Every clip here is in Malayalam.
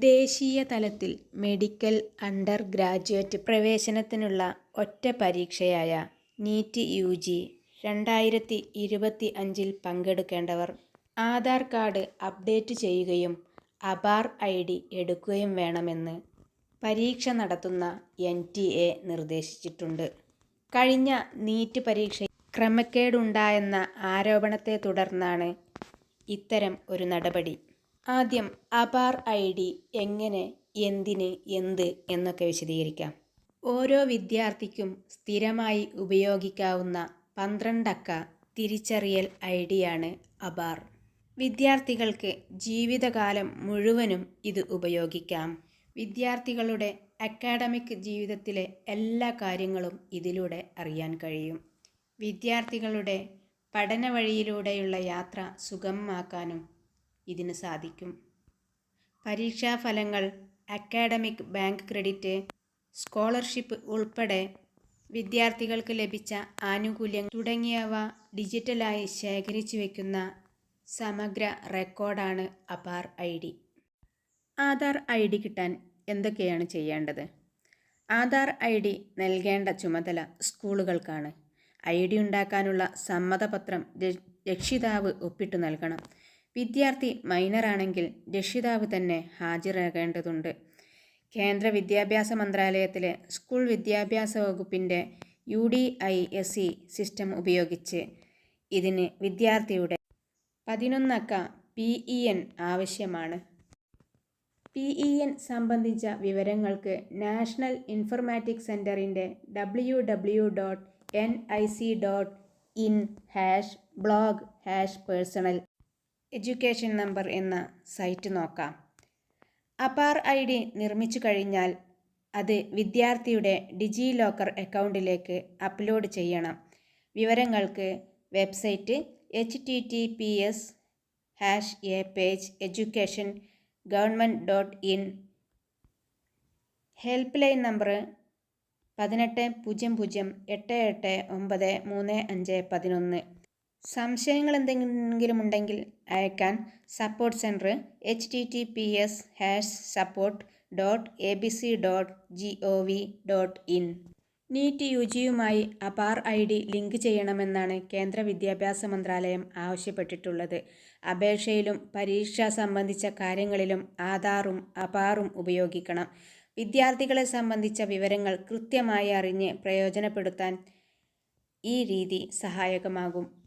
ദേശീയ തലത്തിൽ മെഡിക്കൽ അണ്ടർ ഗ്രാജുവേറ്റ് പ്രവേശനത്തിനുള്ള ഒറ്റ പരീക്ഷയായ നീറ്റ് യു ജി രണ്ടായിരത്തി ഇരുപത്തി അഞ്ചിൽ പങ്കെടുക്കേണ്ടവർ ആധാർ കാർഡ് അപ്ഡേറ്റ് ചെയ്യുകയും അബാർ ഐ ഡി എടുക്കുകയും വേണമെന്ന് പരീക്ഷ നടത്തുന്ന എൻ ടി എ നിർദ്ദേശിച്ചിട്ടുണ്ട്. കഴിഞ്ഞ നീറ്റ് പരീക്ഷ ക്രമക്കേടുണ്ടായെന്ന ആരോപണത്തെ തുടർന്നാണ് ഇത്തരം ഒരു നടപടി. ആദ്യം അപാർ ഐ ഡി എങ്ങനെ എന്തിന് എന്ത് എന്നൊക്കെ വിശദീകരിക്കാം. ഓരോ വിദ്യാർത്ഥിക്കും സ്ഥിരമായി ഉപയോഗിക്കാവുന്ന പന്ത്രണ്ടക്ക തിരിച്ചറിയൽ ഐ ഡിയാണ് അബാർ വിദ്യാർത്ഥികൾക്ക് ജീവിതകാലം മുഴുവനും ഇത് ഉപയോഗിക്കാം. വിദ്യാർത്ഥികളുടെ അക്കാഡമിക് ജീവിതത്തിലെ എല്ലാ കാര്യങ്ങളും ഇതിലൂടെ അറിയാൻ കഴിയും. വിദ്യാർത്ഥികളുടെ പഠന വഴിയിലൂടെയുള്ള യാത്ര സുഗമമാക്കാനും ഇതിന് സാധിക്കും. പരീക്ഷാ ഫലങ്ങൾ അക്കാഡമിക് ബാങ്ക് ക്രെഡിറ്റ് സ്കോളർഷിപ്പ് ഉൾപ്പെടെ വിദ്യാർത്ഥികൾക്ക് ലഭിച്ച ആനുകൂല്യങ്ങൾ തുടങ്ങിയവ ഡിജിറ്റലായി ശേഖരിച്ചു വയ്ക്കുന്ന സമഗ്ര റെക്കോർഡാണ് APAAR I D. Aadhaar I D കിട്ടാൻ എന്തൊക്കെയാണ് ചെയ്യേണ്ടത്? ആധാർ ഐ ഡി നൽകേണ്ട ചുമതല സ്കൂളുകൾക്കാണ്. ഐ ഡി ഉണ്ടാക്കാനുള്ള സമ്മതപത്രം രക്ഷിതാവ് ഒപ്പിട്ടു നൽകണം. വിദ്യാർത്ഥി മൈനറാണെങ്കിൽ രക്ഷിതാവ് തന്നെ ഹാജരാകേണ്ടതുണ്ട്. കേന്ദ്ര വിദ്യാഭ്യാസ മന്ത്രാലയത്തിലെ സ്കൂൾ വിദ്യാഭ്യാസ വകുപ്പിന്റെ U D I S C system ഉപയോഗിച്ച് ഇതിന് വിദ്യാർത്ഥിയുടെ പതിനൊന്നക്ക പി ഇ എൻ ആവശ്യമാണ്. പി ഇ എൻ സംബന്ധിച്ച വിവരങ്ങൾക്ക് നാഷണൽ ഇൻഫർമാറ്റിക് സെന്ററിന്റെ W W dot N I C dot in hash blog hash personal education number എന്ന സൈറ്റ് നോക്കാം. അപാർ ഐ ഡി നിർമ്മിച്ചു കഴിഞ്ഞാൽ അത് വിദ്യാർത്ഥിയുടെ ഡിജി ലോക്കർ അക്കൗണ്ടിലേക്ക് അപ്ലോഡ് ചെയ്യണം. വിവരങ്ങൾക്ക് website H T T P S hash A page education government dot in. Help line number പതിനെട്ട് പൂജ്യം പൂജ്യം എട്ട് എട്ട് ഒമ്പത് മൂന്ന് അഞ്ച് പതിനൊന്ന്. സംശയങ്ങൾ എന്തെങ്കിലും ഉണ്ടെങ്കിൽ അയക്കാൻ support centre H T T P S hash support dot A B C dot G O V dot in NEET U ജിയുമായി APAAR I D link ചെയ്യണമെന്നാണ് കേന്ദ്ര വിദ്യാഭ്യാസ മന്ത്രാലയം ആവശ്യപ്പെട്ടിട്ടുള്ളത്. അപേക്ഷയിലും പരീക്ഷ സംബന്ധിച്ച കാര്യങ്ങളിലും ആധാറും അപാറും ഉപയോഗിക്കണം. വിദ്യാർത്ഥികളെ സംബന്ധിച്ച വിവരങ്ങൾ കൃത്യമായി അറിഞ്ഞ് പ്രയോജനപ്പെടുത്താൻ ഈ രീതി സഹായകമാകും.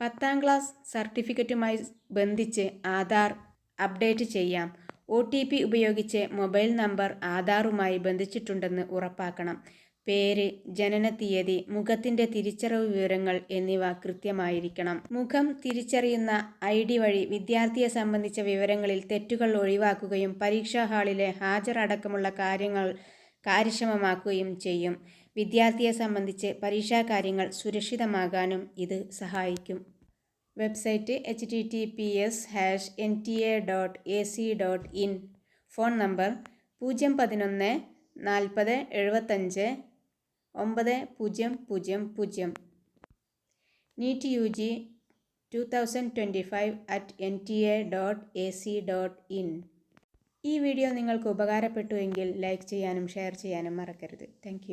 പത്താം ക്ലാസ് സർട്ടിഫിക്കറ്റുമായി ബന്ധിച്ച് ആധാർ അപ്ഡേറ്റ് ചെയ്യാം. ഒ ടി പി ഉപയോഗിച്ച് മൊബൈൽ നമ്പർ ആധാറുമായി ബന്ധിച്ചിട്ടുണ്ടെന്ന് ഉറപ്പാക്കണം. പേര് ജനന തീയതി മുഖത്തിന്റെ തിരിച്ചറിവ് വിവരങ്ങൾ എന്നിവ കൃത്യമായിരിക്കണം. മുഖം തിരിച്ചറിയുന്ന ഐ ഡി വഴി വിദ്യാർത്ഥിയെ സംബന്ധിച്ച വിവരങ്ങളിൽ തെറ്റുകൾ ഒഴിവാക്കുകയും പരീക്ഷാ ഹാളിലെ ഹാജരടക്കമുള്ള കാര്യങ്ങൾ കാര്യക്ഷമമാക്കുകയും ചെയ്യും. വിദ്യാർത്ഥിയെ സംബന്ധിച്ച് പരീക്ഷാ കാര്യങ്ങൾ സുരക്ഷിതമാകാനും ഇത് സഹായിക്കും. Website H T T P S hash N T A dot A C dot in. Phone number പൂജ്യം പതിനൊന്ന് നാൽപ്പത് എഴുപത്തഞ്ച് ഒമ്പത് പൂജ്യം പൂജ്യം പൂജ്യം. NEET U G two thousand twenty five at N T A dot A C dot in. ഈ വീഡിയോ നിങ്ങൾക്ക് ഉപകാരപ്പെട്ടുവെങ്കിൽ ലൈക്ക് ചെയ്യാനും ഷെയർ ചെയ്യാനും മറക്കരുത്. താങ്ക്